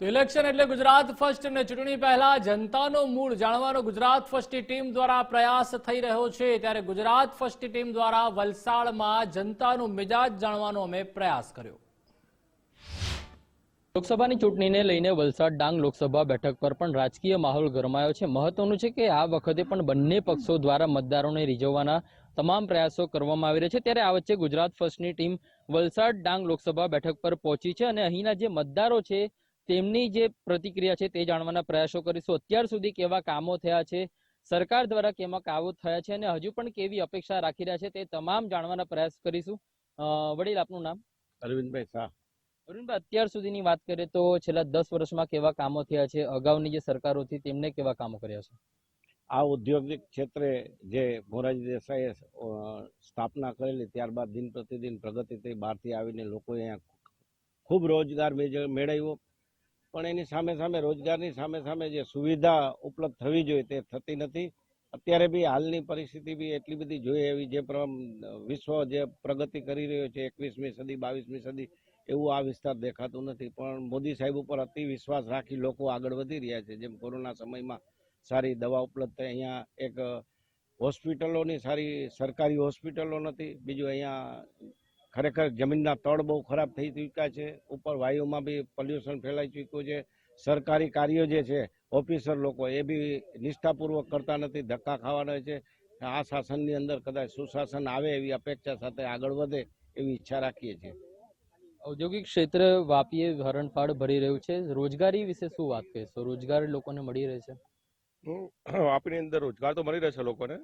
Election એટલે Gujarat first અને ચૂંટણી પહેલા જનતાનો મૂળ જાણવાનો ગુજરાત ફર્સ્ટની ટીમ દ્વારા પ્રયાસ થઈ રહ્યો છે. ત્યારે ગુજરાત ફર્સ્ટની ટીમ દ્વારા વલસાડમાં જનતાનું મિજાજ જાણવાનો અમે પ્રયાસ કર્યો. લોકસભાની ચૂંટણીને લઈને વલસાડ ડાંગ લોકસભા બેઠક પર પણ રાજકીય માહોલ ગરમાયો છે. મહત્વનું છે કે આ વખતે પણ બંને પક્ષો દ્વારા મતદારોને રીઝવવાના તમામ પ્રયાસો કરવામાં આવી રહ્યા છે. ત્યારે આ વચ્ચે ગુજરાત ફર્સ્ટની ટીમ વલસાડ ડાંગ લોકસભા બેઠક પર પહોંચી છે અને અહીંના જે મતદારો છે તેમની જે પ્રતિક્રિયા છે તે જાણવાના પ્રયાસો કરીશું. અત્યાર સુધી કેવા કામો થયા છે? સરકાર દ્વારા કેવા કામો થયા છે અને હજુ પણ કેવી અપેક્ષા રાખી રહ્યા છે તે તમામ જાણવાના પ્રયાસ કરીશું. વડીલ આપનું નામ? અરવિંદભાઈ શાહ. અરવિંદભાઈ અત્યાર સુધીની વાત કરીએ તો છેલ્લા દસ વર્ષમાં કેવા કામો થયા છે? અગાઉની જે સરકારો હતી તેમને કેવા કામો કર્યા છે? આ ઔદ્યોગિક ક્ષેત્રે જે મોરારજી દેસાઈએ સ્થાપના કરેલી ત્યારબાદ દિન પ્રતિદિન પ્રગતિ થઈ બહારથી આવીને લોકોએ અહીંયા ખૂબ રોજગાર મેળવ્યો. પણ એની સામે સામે રોજગારની સામે સામે જે સુવિધા ઉપલબ્ધ થવી જોઈએ તે થતી નથી. અત્યારે બી હાલની પરિસ્થિતિ બી એટલી બધી જોઈએ એવી જે વિશ્વ જે પ્રગતિ કરી રહ્યો છે, એકવીસમી સદી, બાવીસમી સદી, એવું આ વિસ્તાર દેખાતું નથી. પણ મોદી સાહેબ ઉપર અતિ વિશ્વાસ રાખી લોકો આગળ વધી રહ્યા છે. જેમ કોરોના સમયમાં સારી દવા ઉપલબ્ધ થઈ, અહીંયા એક હોસ્પિટલોની સારી સરકારી હોસ્પિટલો નથી, બીજું અહીંયા ખરેખર જમીનના તળ બહુ ખરાબ થઈ ચૂક્યા છે. ઉપર વાયુમાં બી પોલ્યુશન ફેલાઈ ચૂક્યું છે. સરકારી કાર્યો જે છે ઓફિસર લોકો એ બી નિષ્ઠાપૂર્વક કરતા નથી ધક્કા ખાવાના છે. આ શાસનની અંદર કદાચ સુશાસન આવે એવી અપેક્ષા સાથે આગળ વધે એવી ઈચ્છા રાખીએ છીએ. ઔદ્યોગિક ક્ષેત્ર વાપીએ હરણફાળ ભરી રહ્યું છે. રોજગારી વિશે શું વાત કહેશો? રોજગાર લોકોને મળી રહે છે? વાપીની અંદર રોજગાર તો મળી રહેશે લોકોને.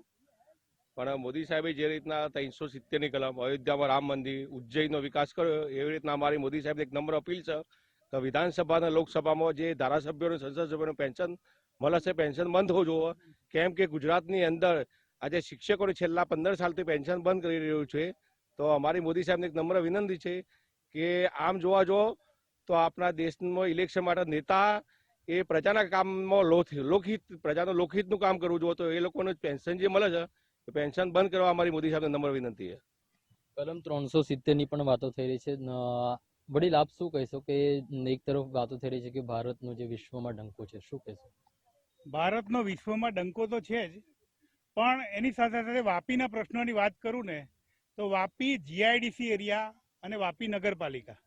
પણ મોદી સાહેબે જે રીતના ત્રણસો સિત્તેરની કલમ, અયોધ્યામાં રામ મંદિર, ઉજ્જૈનનો વિકાસ કર્યો, એવી રીતના અમારી મોદી સાહેબને એક નમ્ર અપીલ છે કે વિધાનસભા અને લોકસભામાં જે ધારાસભ્યોને સંસદ સભ્યોને પેન્શન મળશે, પેન્શન બંધ હોવું જોઈએ કેમ કે ગુજરાતની અંદર આજે શિક્ષકોને છેલ્લા પંદર સાલથી પેન્શન બંધ કરી રહ્યું છે. તો અમારી મોદી સાહેબને એક નમ્ર વિનંતી છે કે આમ જોવા જો, તો આપણા દેશમાં ઇલેક્શન માટે નેતા એ પ્રજાના કામમાં લોક લોકહિત, પ્રજાનું લોકહિતનું કામ કરવું જોઈએ. તો એ લોકોને પેન્શન જે મળે છે એ પેન્શન બંધ કરવા અમારી મોદી સાહેબને નમ્ર વિનંતી છે. કલમ ત્રણસો સિત્તેરની પણ વાતો થઈ રહી છે. વડીલ આપ શું કહેશો કે એક તરફ વાતો થઈ રહી છે કે ભારતનો જે વિશ્વમાં ડંકો છે શું કહેશો? ભારતનો વિશ્વમાં ડંકો તો છે જ પણ એની સાથે સાથે વાપીના પ્રશ્નોની વાત કરું ને તો વાપી જીઆઈડીસી એરિયા અને વાપી નગરપાલિકા.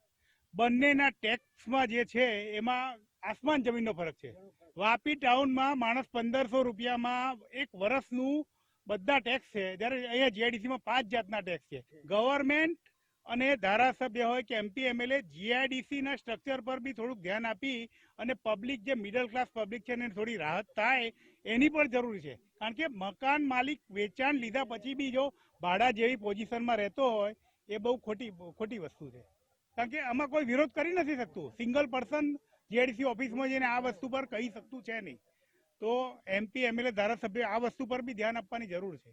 બંનેના ટેક્સમાં જે છે એમાં આસમાન જમીનનો ફરક છે. વાપી ટાઉનમાં માણસ પંદરસો રૂપિયામાં એક વર્ષનું બધા ટેક્સ છે. જ્યારે અહીંયા જીઆઈડીસીમાં પાંચ જાતના ટેક્સ છે. ગવર્મેન્ટ અને ધારાસભ્ય હોય કે એમપી એમએલએ જીઆઈડીસી ના સ્ટ્રક્ચર પર બી થોડુંક ધ્યાન આપી અને પબ્લિક જે મિડલ ક્લાસ પબ્લિક છે એને થોડી રાહત થાય એની પણ જરૂરી છે. કારણ કે મકાન માલિક વેચાણ લીધા પછી બી જો ભાડા જેવી પોઝિશનમાં રહેતો હોય, એ બહુ ખોટી ખોટી વસ્તુ છે. કારણ કે આમાં કોઈ વિરોધ કરી નથી શકતું. સિંગલ પર્સન જીઆઈડીસી ઓફિસમાં જઈને આ વસ્તુ પર કહી શકતું છે નહીં. તો એમપી એમએલએ ધારાસભ્ય આ વસ્તુ પર બી ધ્યાન આપવાની જરૂર છે.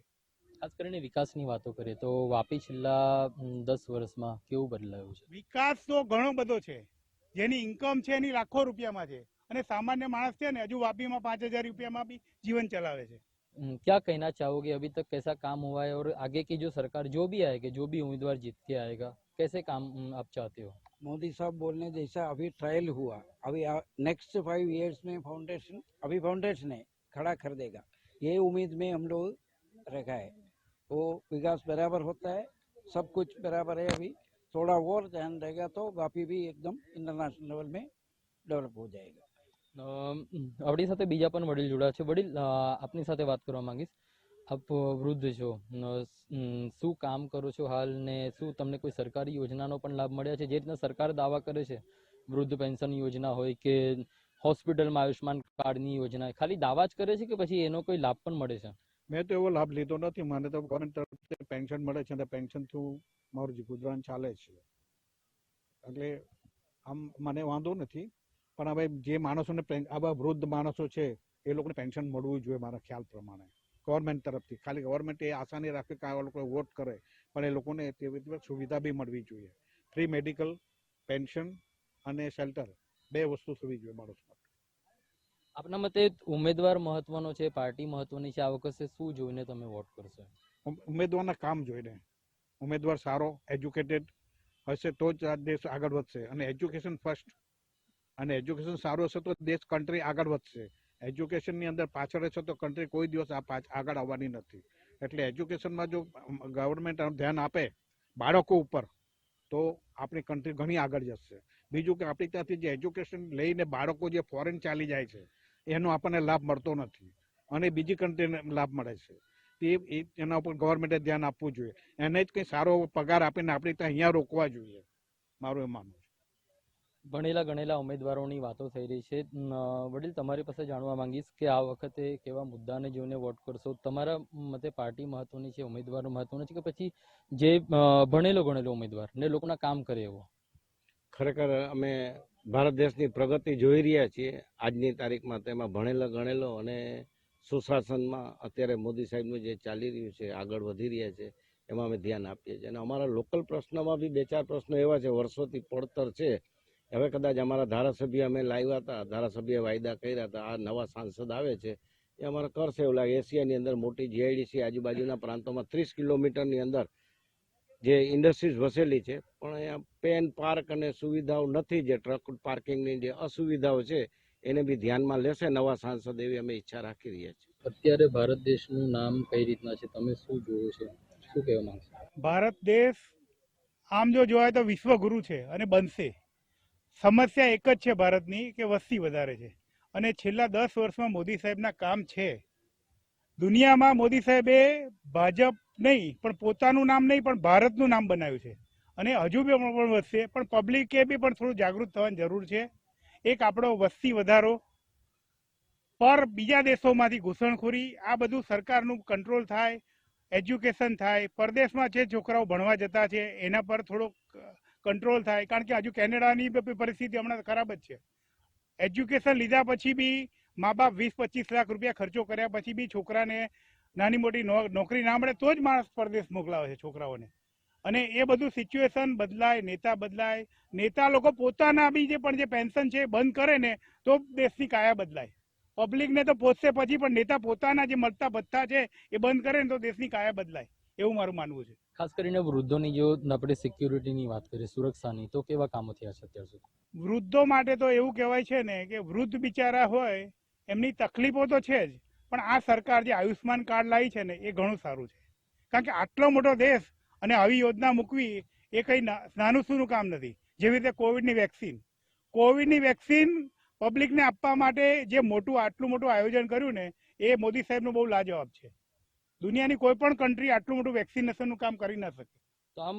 ખાસ કરીને વિકાસની વાતો કરીએ તો વાપી છેલ્લા દસ વર્ષમાં કેવું બદલાયું છે? વિકાસ તો ઘણો બધો છે. જેની ઇન્કમ છે એની લાખો રૂપિયામાં છે. અને સામાન્ય માણસ છે ને હજુ વાપીમાં પાંચ હજાર રૂપિયામાં બી જીવન ચલાવે છે. क्या कहना चाहोगे? अभी तक कैसा काम हुआ है? और आगे की जो सरकार, जो भी आएगी, जो भी उम्मीदवार जीत के आएगा, कैसे काम आप चाहते हो? मोदी साहब बोलने जैसा अभी ट्रायल हुआ। अभी नेक्स्ट फाइव इयर्स में फाउंडेशन अभी फाउंडेशन है, खड़ा कर देगा। ये उम्मीद में हम लोग रखा है। वो विकास बराबर होता है, सब कुछ बराबर है अभी। थोड़ा और ध्यान रहेगा तो वापी भी एकदम इंटरनेशनल लेवल में डेवलप हो जाएगा। આપણી સાથે બીજા પણ વડીલ જોડાયા છે. વડીલ આપની સાથે વાત કરવા માંગીશ. આપ વૃદ્ધ છો. શું કામ કરો છો હાલ ને શું તમને કોઈ સરકારી યોજનાનો પણ લાભ મળ્યા છે? જે રીતના સરકાર દાવા કરે છે, વૃદ્ધ પેન્શન યોજના હોય કે હોસ્પિટલમાં આયુષ્માન કાર્ડની યોજના ખાલી દાવા જ કરે છે કે પછી એનો કોઈ લાભ પણ મળે છે? મેં તો એવો લાભ લીધો નથી. મને તો ગવર્મેન્ટ તરફથી પેન્શન મળે છે અને પેન્શન થ્રુ મારું ગુજરાન ચાલે છે. એટલે આમ મને વાંધો નથી. પણ હવે જે માણસોને આવા વૃદ્ધ માણસો છે એ લોકોને પેન્શન મળવું જોઈએ મારા ખ્યાલ પ્રમાણે. ગવર્મેન્ટ તરફથી. ખાલી ગવર્મેન્ટ એ આસાની રાખે કે આ લોકો વોટ કરે પણ એ લોકોને તેવી રીતે સુવિધા બી મળવી જોઈએ. ફ્રી મેડિકલ પેન્શન અને શેલ્ટર બે વસ્તુ થવી જોઈએ માણસ માટે. આપના મતે ઉમેદવાર મહત્વનો છે પાર્ટી મહત્વની છે આ વખતે શું જોઈને તમે વોટ કરશો? ઉમેદવારના કામ જોઈને. ઉમેદવાર સારો એજ્યુકેટેડ હશે તો જ આ દેશ આગળ વધશે. અને એજ્યુકેશન ફર્સ્ટ અને એજ્યુકેશન સારું હશે તો દેશ કન્ટ્રી આગળ વધશે. એજ્યુકેશનની અંદર પાછળ હશે તો કન્ટ્રી કોઈ દિવસ આ આગળ આવવાની નથી. એટલે એજ્યુકેશનમાં જો ગવર્મેન્ટ ધ્યાન આપે બાળકો ઉપર, તો આપણી કન્ટ્રી ઘણી આગળ જશે. બીજું કે આપણી ત્યાંથી જે એજ્યુકેશન લઈને બાળકો જે ફોરેન ચાલી જાય છે, એનો આપણને લાભ મળતો નથી. અને બીજી કન્ટ્રીને લાભ મળે છે. તે એના ઉપર ગવર્મેન્ટે ધ્યાન આપવું જોઈએ. એને જ કંઈ સારો પગાર આપીને આપણે ત્યાં અહીંયા રોકવા જોઈએ. મારું એ માનવું ભણેલા ગણેલા ઉમેદવારોની વાતો થઈ રહી છે. વડીલ, તમારી પાસે જાણવા માંગીશ કે આ વખતે કેવા મુદ્દાને જોઈને વોટ કરશો? તમારા મતે પાર્ટી મહત્વની છે, ઉમેદવાર મહત્વનો છે કે પછી જે ભણેલો ગણેલો ઉમેદવાર ને લોકોના કામ કરે એવો? ખરેખર અમે ભારત દેશની પ્રગતિ જોઈ રહ્યા છીએ. આજની તારીખમાં તેમાં ભણેલો ગણેલો અને સુશાસનમાં અત્યારે મોદી સાહેબનું જે ચાલી રહ્યું છે, આગળ વધી રહ્યા છે, એમાં અમે ધ્યાન આપીએ છીએ. અને અમારા લોકલ પ્રશ્નમાં બી બે ચાર પ્રશ્નો એવા છે, વર્ષોથી પડતર છે. હવે કદાચ અમારા ધારાસભ્ય અમે લાવ્યા હતા ધારાસભ્ય વાયદા કર્યા હતા આ નવા સાંસદ આવે છે એ અમારે કરશે એવું લાગે. એશિયાની અંદર મોટી જીઆઈડીસી આજુબાજુના પ્રાંતોમાં ત્રીસ કિલોમીટરની અંદર જે ઇન્ડસ્ટ્રીઝ વસેલી છે પણ અહીંયા પેન પાર્ક અને સુવિધાઓ નથી જે ટ્રક પાર્કિંગની જે અસુવિધાઓ છે એને બી ધ્યાનમાં લેશે નવા સાંસદ એવી અમે ઈચ્છા રાખી રહ્યા છીએ. અત્યારે ભારત દેશનું નામ કઈ રીતના છે? તમે શું જોયું છે? શું કહેવા માંગશો? ભારત દેશ આમ જો જોવાય તો વિશ્વગુરુ છે અને બનશે. સમસ્યા એક જ છે ભારતની કે વસ્તી વધારે છે. અને છેલ્લા દસ વર્ષમાં મોદી સાહેબના કામ છે. દુનિયામાં મોદી સાહેબે ભાજપ નહીં, પણ પોતાનું નામ નહીં, પણ ભારતનું નામ બનાવ્યું છે. અને હજુ બી પણ વધશે, પણ પબ્લિકે બી પણ થોડું જાગૃત થવાની જરૂર છે. એક આપણો વસ્તી વધારો, પર બીજા દેશોમાંથી ઘૂસણખોરી, આ બધું સરકારનું કંટ્રોલ થાય, એજ્યુકેશન થાય, પરદેશમાં જે છોકરાઓ ભણવા જતા છે, એના પર થોડોક કંટ્રોલ થાય. કારણ કે હજુ કેનેડાની પરિસ્થિતિ હમણાં ખરાબ જ છે. એજ્યુકેશન લીધા પછી બી મા બાપ વીસ પચીસ લાખ રૂપિયા ખર્ચો કર્યા પછી બી છોકરાને નાની મોટી નોકરી ના મળે તો જ માણસ પરદેશ મોકલાવે છે છોકરાઓને. અને એ બધું સિચ્યુએશન બદલાય, નેતા બદલાય. નેતા લોકો પોતાના બી જે પણ જે પેન્શન છે બંધ કરે ને તો દેશની કાયા બદલાય. પબ્લિકને તો પહોંચશે પછી પણ નેતા પોતાના જે મળતા ભથ્થા છે એ બંધ કરે ને તો દેશની કાયા બદલાય. એવું મારું માનવું છે. ખાસ કરીને વૃદ્ધોની જો આપણે સિક્યુરિટીની વાત કરીએ, સુરક્ષાની, તો કેવા કામો થયા છે અત્યાર સુધી? વૃદ્ધો માટે તો એવું કહેવાય છે ને કે વૃદ્ધ બિચારા હોય, એમની તકલીફો તો છે જ, પણ આ સરકાર જે આયુષ્માન કાર્ડ લાવી છે ને, એ ઘણું સારું છે. કારણ કે આટલો મોટો દેશ અને આવી યોજના મૂકવી એ કંઈ નાનું સૂનું કામ નથી. જેવી રીતે કોવિડની વેક્સિન. કોવિડની વેક્સિન પબ્લિકને આપવા માટે જે મોટું, આટલું મોટું આયોજન કર્યું ને, એ મોદી સાહેબનું બહુ લાજવાબ છે. દુનિયાની કોઈ પણ કન્ટ્રી આટલું મોટું વેક્સિનેશનનું કામ કરી ન શકે. તો આમ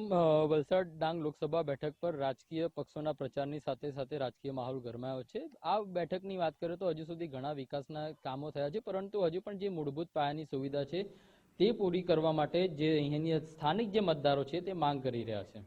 વલસાડ ડાંગ લોકસભા બેઠક પર રાજકીય પક્ષોના પ્રચારની સાથે સાથે રાજકીય માહોલ ગરમાયો છે. આ બેઠકની વાત કરીએ તો હજુ સુધી ઘણા વિકાસના કામો થયા છે, પરંતુ હજુ પણ જે મૂળભૂત પાયાની સુવિધા છે તે પૂરી કરવા માટે જે અહીંની સ્થાનિક જે મતદારો છે તે માંગ કરી રહ્યા છે.